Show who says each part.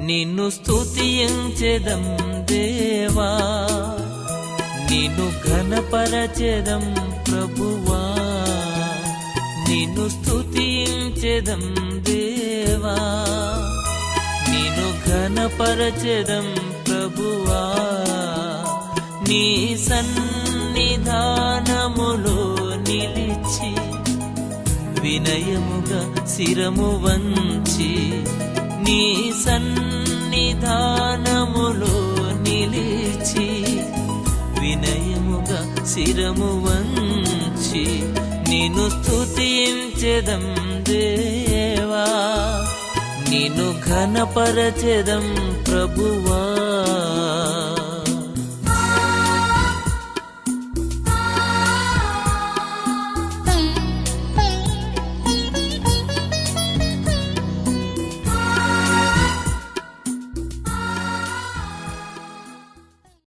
Speaker 1: నిన్ను స్థుతించెదం దేవా. నిన్ను ఘనపరచెదం ప్రభువా. నిన్ను స్థుతించెదం దేవా. నిన్ను ఘనపరచెదం ప్రభువా. నీ సన్నిధానములో నిలిచి వినయముగా శిరము వంద నీ సన్నిధానములో నిలిచి వినయముగా శిరము వంచి నిన్ను స్థుతించెదం దేవా. నిన్ను ఘనపరచెదం ప్రభువా.